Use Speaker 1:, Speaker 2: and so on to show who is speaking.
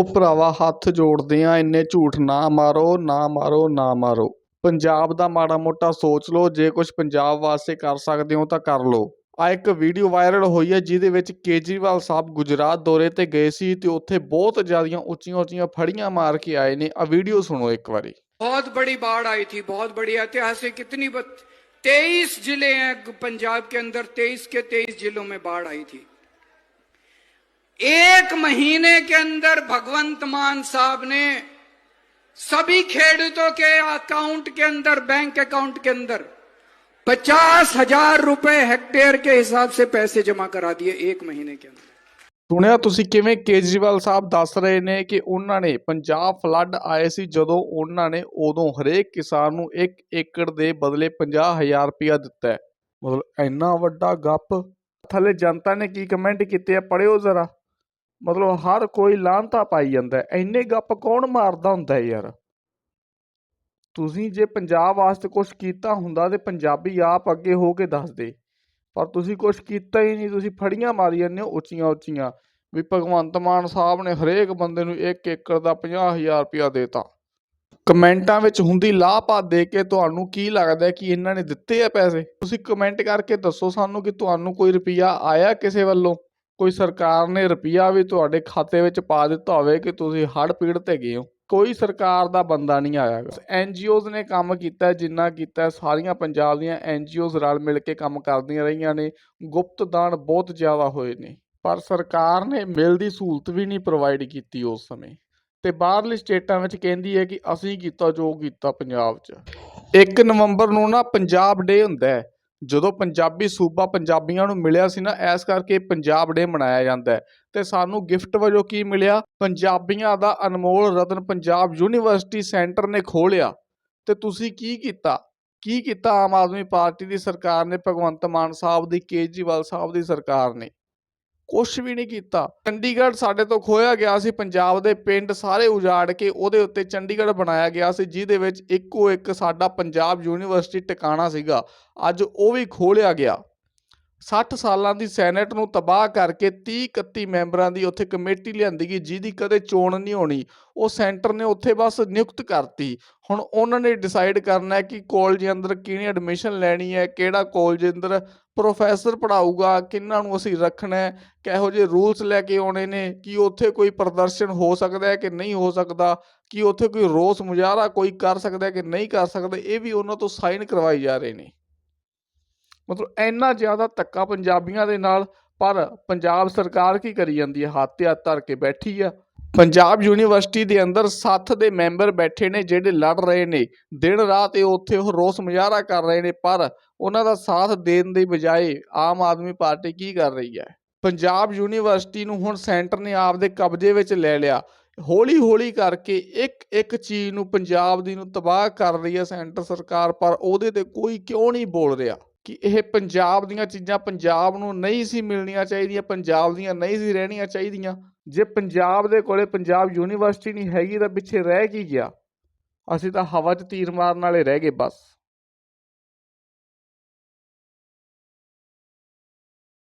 Speaker 1: ਉਹ ਭਰਾਵਾ ਹੱਥ ਜੋੜਦੇ ਆ ਇੰਨੇ ਝੂਠ ਨਾ ਮਾਰੋ ਨਾ ਮਾਰੋ ਨਾ ਮਾਰੋ ਪੰਜਾਬ ਦਾ ਮਾੜਾ ਮੋਟਾ ਸੋਚ ਲਓ ਜੇ ਕੁਝ ਪੰਜਾਬ ਵਾਸਤੇ ਕਰ ਸਕਦੇ ਹੋ ਤਾਂ ਕਰ ਲਓ ਆ ਇੱਕ ਵੀਡੀਓ ਵਾਇਰਲ ਹੋਈ ਹੈ ਜਿਹਦੇ ਵਿੱਚ ਕੇਜਰੀਵਾਲ ਸਾਹਿਬ ਗੁਜਰਾਤ ਦੌਰੇ ਤੇ ਗਏ ਸੀ ਤੇ ਉੱਥੇ ਬਹੁਤ ਜ਼ਿਆਦੀਆਂ ਉੱਚੀਆਂ ਉੱਚੀਆਂ ਫੜੀਆਂ ਮਾਰ ਕੇ ਆਏ ਨੇ ਆ ਵੀਡੀਓ ਸੁਣੋ ਇੱਕ ਵਾਰੀ
Speaker 2: बहुत बड़ी बाढ़ आई थी बहुत बड़ी ऐतिहासिक कितनी तेईस जिले हैं पंजाब के अंदर तेईस के तेईस जिलों में बाढ़ आई थी एक महीने के अंदर भगवंत मान साहब ने सभी खेडूतों के अकाउंट के अंदर बैंक अकाउंट के अंदर पचास हजार रुपए हेक्टेयर के हिसाब से पैसे जमा करा दिए एक महीने के अंदर
Speaker 1: ਸੁਣਿਆ ਤੁਸੀਂ ਕਿਵੇਂ ਕੇਜਰੀਵਾਲ ਸਾਹਿਬ ਦੱਸ ਰਹੇ ਨੇ ਕਿ ਉਹਨਾਂ ਨੇ ਪੰਜਾਬ ਫਲੱਡ ਆਏ ਸੀ ਜਦੋਂ ਉਹਨਾਂ ਨੇ ਉਦੋਂ ਹਰੇਕ ਕਿਸਾਨ ਨੂੰ 1 ਏਕੜ ਦੇ ਬਦਲੇ 50000 ਰੁਪਇਆ ਦਿੱਤਾ ਹੈ ਮਤਲਬ ਇੰਨਾ ਵੱਡਾ ਗੱਪ ਥੱਲੇ ਜਨਤਾ ਨੇ ਕੀ ਕਮੈਂਟ ਕੀਤੇ ਆ ਪੜਿਓ ਜ਼ਰਾ ਮਤਲਬ ਹਰ ਕੋਈ ਲਾਂਤਾ ਪਾਈ ਜਾਂਦਾ ਹੈ। ਇੰਨੇ ਗੱਪ ਕੌਣ ਮਾਰਦਾ ਹੁੰਦਾ ਹੈ ਯਾਰ? ਤੁਸੀਂ ਜੇ ਪੰਜਾਬ ਵਾਸਤੇ ਕੁਝ ਕੀਤਾ ਹੁੰਦਾ ਤੇ ਪੰਜਾਬੀ ਆਪ ਅੱਗੇ ਹੋ ਕੇ ਦੱਸਦੇ ਪਰ ਤੁਸੀਂ ਕੁਝ ਕੀਤਾ ਹੀ ਨਹੀਂ, ਤੁਸੀਂ ਫੜੀਆਂ ਮਾਰੀ ਜਾਂਦੇ ਹੋ ਉੱਚੀਆਂ ਉੱਚੀਆਂ। ਵੀ ਭਗਵੰਤ ਮਾਨ ਸਾਹਿਬ ਨੇ ਹਰੇਕ ਬੰਦੇ ਨੂੰ 1 ਏਕੜ ਦਾ 50000 ਰੁਪਇਆ ਦੇਤਾ। ਕਮੈਂਟਾਂ ਵਿੱਚ ਹੁੰਦੀ ਲਾਪਾ ਦੇ ਕੇ ਤੁਹਾਨੂੰ ਕੀ ਲੱਗਦਾ ਕਿ ਇਹਨਾਂ ਨੇ ਦਿੱਤੇ ਆ ਪੈਸੇ? ਤੁਸੀਂ ਕਮੈਂਟ ਕਰਕੇ ਦੱਸੋ ਸਾਨੂੰ ਕਿ ਤੁਹਾਨੂੰ ਕੋਈ ਰੁਪਿਆ ਆਇਆ ਕਿਸੇ ਵੱਲੋਂ? ਕੋਈ ਸਰਕਾਰ ਨੇ ਰੁਪਿਆ ਵੀ ਤੁਹਾਡੇ ਖਾਤੇ ਵਿੱਚ ਪਾ ਦਿੱਤਾ ਹੋਵੇ ਕਿ ਤੁਸੀਂ ਹੜ੍ਹ ਤੇ ਗਏ ਹੋ। ਕੋਈ ਸਰਕਾਰ ਦਾ ਬੰਦਾ ਨਹੀਂ ਆਇਆ ਐਨਜੀਓਜ਼ ਨੇ ਕੰਮ ਕੀਤਾ, ਜਿੰਨਾ ਕੀਤਾ, ਸਾਰੀਆਂ ਪੰਜਾਬ ਦੀਆਂ ਐਨਜੀਓਜ਼ ਰਲ ਮਿਲ ਕੇ ਕੰਮ ਕਰਦੀਆਂ ਰਹੀਆਂ ਨੇ। ਗੁਪਤ ਦਾਨ ਬਹੁਤ ਜ਼ਿਆਦਾ ਹੋਏ ਨੇ। ਪਰ ਸਰਕਾਰ ਨੇ ਮਿਲ ਦੀ ਸਹੂਲਤ ਵੀ ਨਹੀਂ ਪ੍ਰੋਵਾਈਡ ਕੀਤੀ ਉਸ ਸਮੇਂ। ਤੇ ਬਾਹਰਲੀ ਸਟੇਟਾਂ ਵਿੱਚ ਕਹਿੰਦੀ ਹੈ ਕਿ ਅਸੀਂ ਕੀਤਾ, ਜੋ ਕੀਤਾ ਪੰਜਾਬ 'ਚ। 1 ਨਵੰਬਰ ਨੂੰ ਨਾ ਪੰਜਾਬ ਡੇ ਹੁੰਦਾ ਹੈ। ਜਦੋਂ ਪੰਜਾਬੀ ਸੂਬਾ ਪੰਜਾਬੀਆਂ ਨੂੰ ਮਿਲਿਆ ਸੀ ਨਾ, ਐਸ ਕਰਕੇ ਪੰਜਾਬ ਡੇ ਮਨਾਇਆ ਜਾਂਦਾ ਹੈ। ਤੇ ਸਾਨੂੰ ਗਿਫਟ ਵਜੋਂ ਕੀ ਮਿਲਿਆ? ਪੰਜਾਬੀਆਂ ਦਾ ਅਨਮੋਲ ਰਤਨ ਪੰਜਾਬ ਯੂਨੀਵਰਸਿਟੀ ਸੈਂਟਰ ਨੇ ਖੋਲਿਆ ਤੇ ਤੁਸੀਂ ਕੀ ਕੀਤਾ? ਕੀ ਕੀਤਾ ਆਮ ਆਦਮੀ ਪਾਰਟੀ ਦੀ ਸਰਕਾਰ ਨੇ? ਭਗਵੰਤ ਮਾਨ ਸਾਹਿਬ ਦੀ, ਕੇਜਰੀਵਾਲ ਸਾਹਿਬ ਦੀ ਸਰਕਾਰ ਨੇ? ਕੁਛ ਵੀ ਨਹੀਂ ਕੀਤਾ। ਚੰਡੀਗੜ੍ਹ ਸਾਡੇ ਤੋਂ ਖੋਇਆ ਗਿਆ ਸੀ, ਪੰਜਾਬ ਦੇ ਪਿੰਡ ਸਾਰੇ ਉਜਾੜ ਕੇ ਉਹਦੇ ਉੱਤੇ ਚੰਡੀਗੜ੍ਹ ਬਣਾਇਆ ਗਿਆ ਸੀ, ਜਿਹਦੇ ਵਿੱਚ ਇੱਕੋ ਇੱਕ ਸਾਡਾ ਪੰਜਾਬ ਯੂਨੀਵਰਸਿਟੀ ਟਿਕਾਣਾ ਸੀਗਾ। ਅੱਜ ਉਹ ਵੀ ਖੋਲਿਆ ਗਿਆ। 60 ਸਾਲਾਂ ਦੀ ਸੈਨੇਟ ਨੂੰ ਤਬਾਹ ਕਰਕੇ 30 31 ਮੈਂਬਰਾਂ ਦੀ ਉੱਥੇ ਕਮੇਟੀ ਲਿਆਂਦੀ ਗਈ, ਜਿਹਦੀ ਕਦੇ ਚੋਣ ਨਹੀਂ ਹੋਣੀ। ਉਹ ਸੈਂਟਰ ਨੇ ਉੱਥੇ ਬਸ ਨਿਯੁਕਤ ਕਰਤੀ। ਹੁਣ ਉਹਨਾਂ ਨੇ ਡਿਸਾਈਡ ਕਰਨਾ ਹੈ ਕਿ ਕਾਲਜ ਅੰਦਰ ਕਿਹਨੇ ਐਡਮਿਸ਼ਨ ਲੈਣੀ ਹੈ, ਕਿਹੜਾ ਕਾਲਜ ਅੰਦਰ ਪ੍ਰੋਫੈਸਰ ਪੜਾਊਗਾ ਕਿੰਨਾਂ ਨੂੰ ਅਸੀਂ ਰੱਖਣਾ ਹੈ, ਕਿਹੋ ਜਿਹੇ ਰੂਲਸ ਲੈ ਕੇ ਆਉਣੇ ਨੇ, ਕਿ ਉੱਥੇ ਕੋਈ ਪ੍ਰਦਰਸ਼ਨ ਹੋ ਸਕਦਾ ਹੈ ਕਿ ਨਹੀਂ ਹੋ ਸਕਦਾ, ਕਿ ਉੱਥੇ ਕੋਈ ਰੋਸ ਮੁਜ਼ਾਹਰਾ ਕੋਈ ਕਰ ਸਕਦਾ ਹੈ ਕਿ ਨਹੀਂ ਕਰ ਸਕਦਾ, ਇਹ ਵੀ ਉਹਨਾਂ ਤੋਂ ਸਾਈਨ ਕਰਵਾਈ ਜਾ ਰਹੇ ਨੇ। ਮਤਲਬ ਇੰਨਾ ਜ਼ਿਆਦਾ ਧੱਕਾ ਪੰਜਾਬੀਆਂ ਦੇ ਨਾਲ, ਪਰ ਪੰਜਾਬ ਸਰਕਾਰ ਕੀ ਕਰੀ ਜਾਂਦੀ ਹੈ? ਹੱਥ ਹੱਥ ਧਰ ਕੇ ਬੈਠੀ ਆ। ਪੰਜਾਬ ਯੂਨੀਵਰਸਿਟੀ ਦੇ ਅੰਦਰ ਸੱਥ ਦੇ ਮੈਂਬਰ ਬੈਠੇ ਨੇ ਜਿਹੜੇ ਲੜ ਰਹੇ ਨੇ। ਦਿਨ ਰਾਤ ਇਹ ਉੱਥੇ ਉਹ ਰੋਸ ਮੁਜ਼ਾਹਰਾ ਕਰ ਰਹੇ ਨੇ, ਪਰ ਉਹਨਾਂ ਦਾ ਸਾਥ ਦੇਣ ਦੀ ਬਜਾਏ ਆਮ ਆਦਮੀ ਪਾਰਟੀ ਕੀ ਕਰ ਰਹੀ ਹੈ? ਪੰਜਾਬ ਯੂਨੀਵਰਸਿਟੀ ਨੂੰ ਹੁਣ ਸੈਂਟਰ ਨੇ ਆਪਦੇ ਕਬਜ਼ੇ ਵਿੱਚ ਲੈ ਲਿਆ। ਹੌਲੀ ਹੌਲੀ ਕਰਕੇ ਇੱਕ ਇੱਕ ਚੀਜ਼ ਨੂੰ ਪੰਜਾਬ ਦੀ ਨੂੰ ਤਬਾਹ ਕਰ ਰਹੀ ਹੈ ਸੈਂਟਰ ਸਰਕਾਰ, ਪਰ ਉਹਦੇ ਤੇ ਕੋਈ ਕਿਉਂ ਨਹੀਂ ਬੋਲ ਰਿਹਾ? ਕਿ ਇਹ ਪੰਜਾਬ ਦੀਆਂ ਚੀਜ਼ਾਂ ਪੰਜਾਬ ਨੂੰ ਨਹੀਂ ਸੀ ਮਿਲਣੀਆਂ ਚਾਹੀਦੀਆਂ, ਪੰਜਾਬ ਦੀਆਂ ਨਹੀਂ ਸੀ ਰਹਿਣੀਆਂ ਚਾਹੀਦੀਆਂ। ਜੇ ਪੰਜਾਬ ਦੇ ਕੋਲੇ ਪੰਜਾਬ ਯੂਨੀਵਰਸਿਟੀ ਨਹੀਂ ਹੈਗੀ ਤਾਂ ਪਿੱਛੇ ਰਹਿ ਕੀ ਗਿਆ? ਅਸੀਂ ਤਾਂ ਹਵਾ 'ਚ ਤੀਰ ਮਾਰਨ ਵਾਲੇ ਰਹਿ ਗਏ ਬਸ।